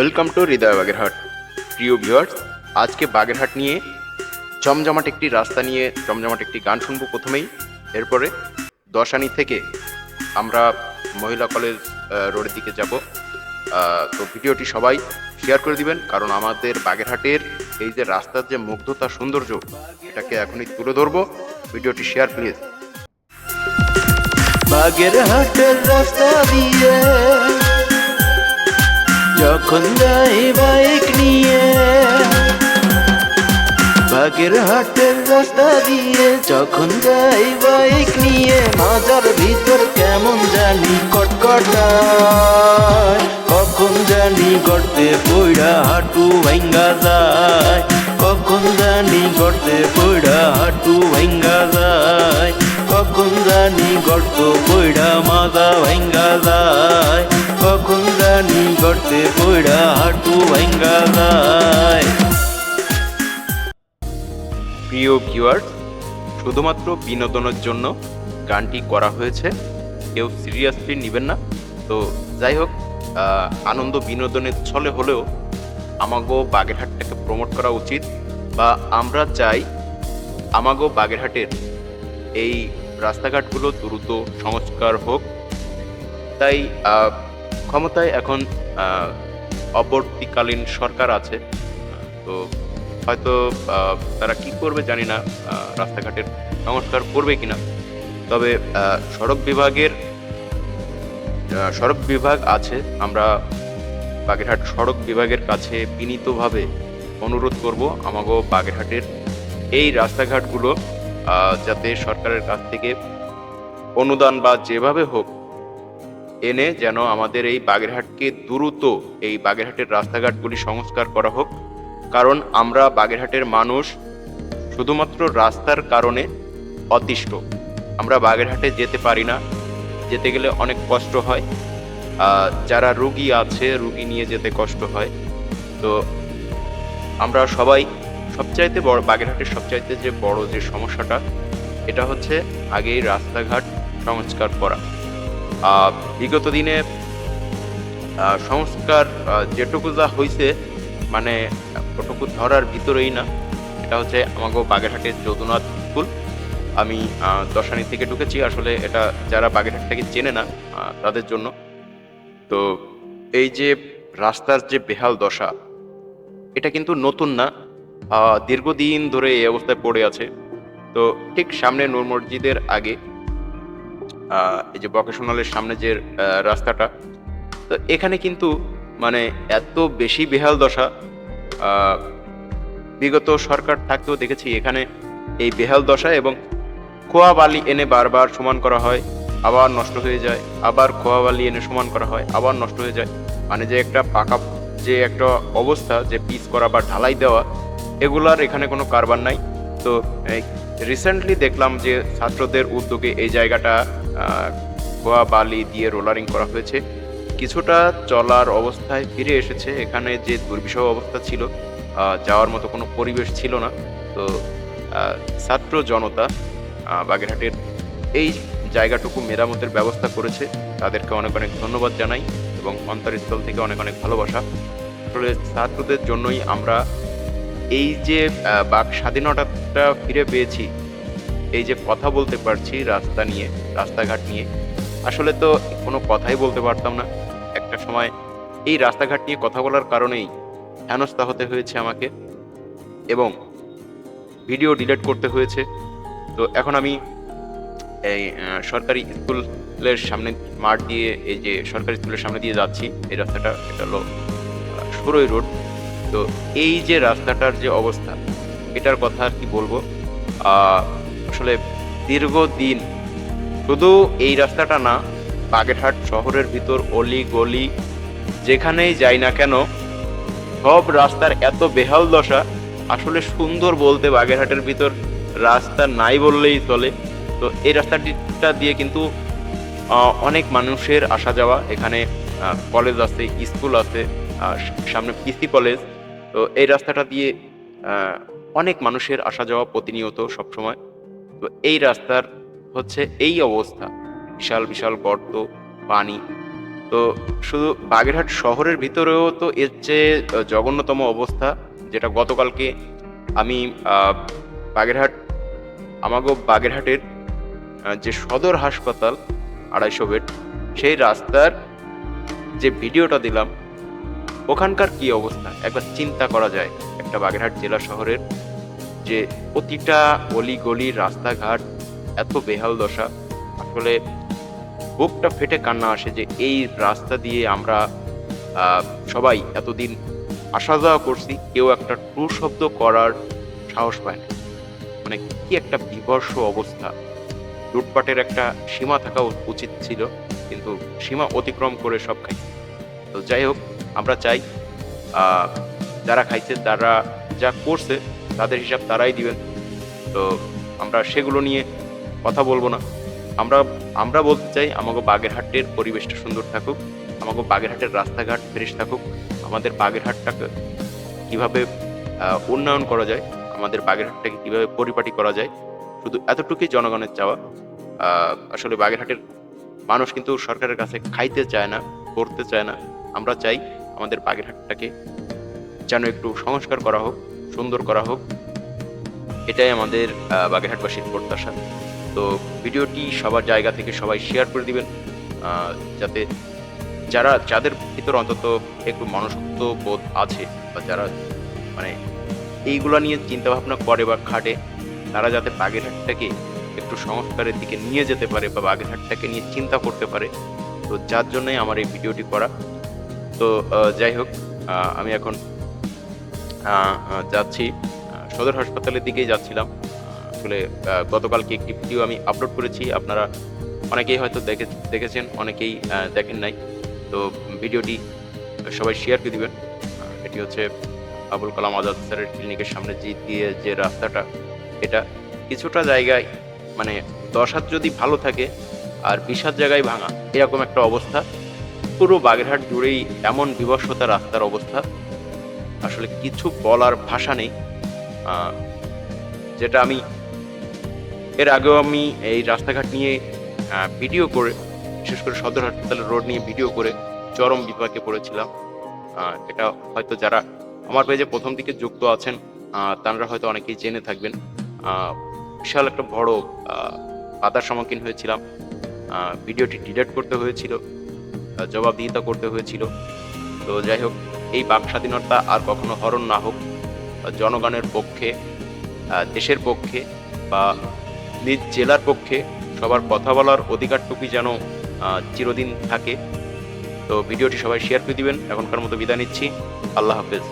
Welcome to হৃদয় বাগেরহাট প্রিয় viewers আজকে বাগেরহাট নিয়ে জমজমাট একটি রাস্তা নিয়ে জমজমাট একটি গান শুনব প্রথমেই। এরপরে দশানি থেকে আমরা মহিলা কলেজ রোডের দিকে যাব। তো ভিডিওটি সবাই শেয়ার করে দিবেন, কারণ আমাদের বাগেরহাটের এই যে রাস্তার যে মুগ্ধতা, সৌন্দর্য, এটাকে এখনই তুলে ধরবো। ভিডিওটি শেয়ার প্লিজ বাগের হাটের রাস্তা দিয়ে যখন যাই বাইক নিয়ে বাগের হাটের রাস্তা দিয়ে যখন যাই বাইক নিয়ে, মাজার ভিতর কেমন জানি কটকটায় কখন জানি গড়তে পইড়া হাঁটু ভাঙ্গা যায়। কখন জানি গড়তে পইড়া হাঁটু ভাঙ্গা যায়। কখন জানি গর্ত পইড়া মাদা ভাঙ্গা যায়। হাঁটু ভাঙ্গা যায় প্রিয় ভিউয়ার্স শুধুমাত্র বিনোদনের জন্য গানটি করা হয়েছে। কেউ সিরিয়াসলি নেবেন না। তো যাই হোক আনন্দ বিনোদনের ছলে হলেও আমাগো বাগেরহাটটাকে প্রমোট করা উচিত বা আমরা চাই আমাগো বাগেরহাটের এই রাস্তাঘাটগুলো দ্রুত সংস্কার হোক। তাই ক্ষমতায় এখন অবর্তীকালীন সরকার আছে। তো হয়তো তারা কি করবে জানি না রাস্তাঘাটের সংস্কার করবে কিনা। তবে সড়ক বিভাগের সড়ক বিভাগ আছে। আমরা বাগেরহাট সড়ক বিভাগের কাছে বিনীতভাবে অনুরোধ করব আমাগো বাগেরহাটের এই রাস্তাঘাটগুলো যাতে সরকারের কাছ থেকে অনুদান বা যেভাবে হোক এনে যেন আমাদের এই বাগেরহাটকে দ্রুত এই বাগেরহাটের রাস্তাঘাটগুলি সংস্কার করা হোক। কারণ আমরা বাগেরহাটের মানুষ শুধুমাত্র রাস্তার কারণে অতিষ্ঠ। আমরা বাগেরহাটে যেতে পারি না। যেতে গেলে অনেক কষ্ট হয়। যারা রুগী আছে, রুগী নিয়ে যেতে কষ্ট হয়। তো আমরা সবাই সবচাইতে বড়, বাগেরহাটের সবচাইতে যে বড় যে সমস্যাটা, এটা হচ্ছে আগেই রাস্তাঘাট সংস্কার করা। বিগত দিনে সংস্কার যেটুকু যা হয়েছে মানে ওটুকু ধরার ভিতরেই না। এটা হচ্ছে আমাকে বাগেরহাটের যদুনাথ স্কুল। আমি দশানি থেকে ঢুকেছি। আসলে এটা যারা বাগেরহাটটাকে চেনে না তাদের জন্য। তো এই যে রাস্তার যে বেহাল দশা, এটা কিন্তু নতুন না। দীর্ঘদিন ধরে এই অবস্থায় পড়ে আছে। তো ঠিক সামনে নূর মসজিদের আগে এই যে ভকেশনালের সামনে যে রাস্তাটা, তো এখানে কিন্তু মানে এত বেশি বেহাল দশা বিগত সরকার থাকতেও দেখেছি এখানে এই বেহাল দশা এবং খোয়া বালি এনে বারবার সমান করা হয়, আবার নষ্ট হয়ে যায়, আবার খোয়া বালি এনে সমান করা হয়, আবার নষ্ট হয়ে যায়। মানে যে একটা পাকা, যে একটা অবস্থা, যে পিচ করা বা ঢালাই দেওয়া, এগুলার এখানে কোনো কারবার নাই। তো রিসেন্টলি দেখলাম যে ছাত্রদের উদ্যোগে এই জায়গাটা খোয়া বালি দিয়ে রোলারিং করা হয়েছে। কিছুটা চলার অবস্থায় ফিরে এসেছে। এখানে যে দুর্বিষহ অবস্থা ছিল যাওয়ার মতো কোনো পরিবেশ ছিল না। তো ছাত্র জনতা বাগেরহাটের এই জায়গাটুকু মেরামতের ব্যবস্থা করেছে। তাদেরকে অনেক অনেক ধন্যবাদ জানাই এবং অন্তরস্থল থেকে অনেক অনেক ভালোবাসা। আসলে ছাত্রদের জন্যই আমরা এই যে বাক স্বাধীনতাটা ফিরে পেয়েছি এই যে কথা বলতে পারছি রাস্তা নিয়ে, রাস্তাঘাট নিয়ে, আসলে তো কোনো কথাই বলতে পারতাম না। একটা সময় এই রাস্তাঘাট নিয়ে কথা বলার কারণেই হেনস্থা হতে হয়েছে আমাকে এবং ভিডিও ডিলিট করতে হয়েছে। তো এখন আমি এই সরকারি স্কুলের সামনে মাঠ দিয়ে, এই যে সরকারি স্কুলের সামনে দিয়ে যাচ্ছি। এই রাস্তাটা, এটা হলো সুরই রোড। তো এই যে রাস্তাটার যে অবস্থা, এটার কথা আর কি বলব? আসলে দীর্ঘদিন শুধু এই রাস্তাটা না, বাগেরহাট শহরের ভিতর অলি গলি যেখানেই যাই না কেন, সব রাস্তার এত বেহাল দশা, আসলে সুন্দর বলতে বাগেরহাটের ভিতর রাস্তা নাই বললেই চলে। তো এই রাস্তাটিটা দিয়ে কিন্তু অনেক মানুষের আসা যাওয়া। এখানে কলেজ আছে, স্কুল আছে সামনে পিসি কলেজ। তো এই রাস্তাটা দিয়ে অনেক মানুষের আসা যাওয়া প্রতিনিয়ত সবসময়। তো এই রাস্তার হচ্ছে এই অবস্থা। বিশাল বিশাল গর্ত, পানি। তো শুধু বাগেরহাট শহরের ভিতরেও তো এর চেয়ে জঘন্যতম অবস্থা, যেটা গতকালকে আমি বাগেরহাট, আমাগো বাগেরহাটের যে সদর হাসপাতাল, আড়াইশো বেড, সেই রাস্তার যে ভিডিওটা দিলাম, ওখানকার কি অবস্থা? একবার চিন্তা করা যায় একটা বাগেরহাট জেলা শহরের যে প্রতিটা অলি গলি, রাস্তাঘাট, এত বেহাল দশা। আসলে বুকটা ফেটে কান্না আসে যে এই রাস্তা দিয়ে আমরা সবাই এতদিন আসা যাওয়া করছি, কেউ একটা ট্রু শব্দ করার সাহস পায় না। মানে কি একটা বিভর্ষ অবস্থা। লুটপাটের একটা সীমা থাকা উচিত ছিল, কিন্তু সীমা অতিক্রম করে সব খাই তো যাই হোক, আমরা চাই যারা খাইছে, তারা যা করছে তাদের হিসাব তারাই দিবেন। তো আমরা সেগুলো নিয়ে কথা বলব না। আমরা আমরা বলতে চাই আমাকে বাগেরহাটের পরিবেশটা সুন্দর থাকুক আমাকে বাগেরহাটের রাস্তাঘাট ফ্রেশ থাকুক। আমাদের বাগেরহাটটাকে কীভাবে উন্নয়ন করা যায়, আমাদের বাগেরহাটটাকে কীভাবে পরিপাটি করা যায়, শুধু এতটুকুই জনগণের চাওয়া। আসলে বাগেরহাটের মানুষ কিন্তু সরকারের কাছে খাইতে চায় না, করতে চায় না। আমরা চাই আমাদের বাগেরহাটটাকে যেন একটু সংস্কার করা হোক। সুন্দর করা হোক। এটাই আমাদের বাগেরহাটবাসীর প্রত্যাশা। তো ভিডিওটি সবার জায়গা থেকে সবাই শেয়ার করে দিবেন যাতে যারা, যাদের ভিতর অন্তত একটু মনসত্ব বোধ আছে বা যারা মানে এইগুলা নিয়ে চিন্তা ভাবনা করে বা খাটে, তারা যাতে বাগেরহাটটাকে একটু সংস্কারের দিকে নিয়ে যেতে পারে বা বাগেরহাটটাকে নিয়ে চিন্তা করতে পারে, তো যার জন্যই আমার এই ভিডিওটি করা। তো যাই হোক আমি এখন যাচ্ছি। সদর হাসপাতালের দিকেই যাচ্ছিলাম। আসলে গতকালকে একটি ভিডিও আমি আপলোড করেছি। আপনারা অনেকেই হয়তো দেখে, দেখেছেন, অনেকেই দেখেন নাই। তো ভিডিওটি সবাই শেয়ার করে দিবেন। এটি হচ্ছে আবুল কালাম আজাদ স্যারের ক্লিনিকের সামনে যে দিয়ে যে রাস্তাটা, এটা কিছুটা জায়গায় মানে দশ হাত যদি ভালো থাকে আর বিশ হাত জায়গায় ভাঙা, এরকম একটা অবস্থা। পুরো বাগেরহাট জুড়েই এমন বিবস্বতা রাস্তার অবস্থা। আসলে কিছু বলার ভাষা নেই। যেটা আমি এর আগেও আমি এই রাস্তাঘাট নিয়ে ভিডিও করে, বিশেষ করে সদর হাসপাতালের রোড নিয়ে ভিডিও করে চরম বিপাকে পড়েছিলাম। এটা হয়তো যারা আমার পেজে প্রথম দিকে যুক্ত আছেন তারা হয়তো অনেকেই জেনে থাকবেন। বিশাল একটা বড় বাধার সম্মুখীন হয়েছিলাম। ভিডিওটি ডিলেট করতে হয়েছিল জবাবদিহিতা করতে হয়েছিল। তো যাই হোক এই বাক স্বাধীনতা আর কখনো হরণ না হোক, জনগণের পক্ষে দেশের পক্ষে বা নিজ জেলার পক্ষে সবার কথা বলার অধিকারটুকুই যেন চিরদিন থাকে। তো ভিডিওটি সবাই শেয়ার করে দিবেন। এখনকার মতো বিদায় নিচ্ছি। আল্লাহ হাফেজ।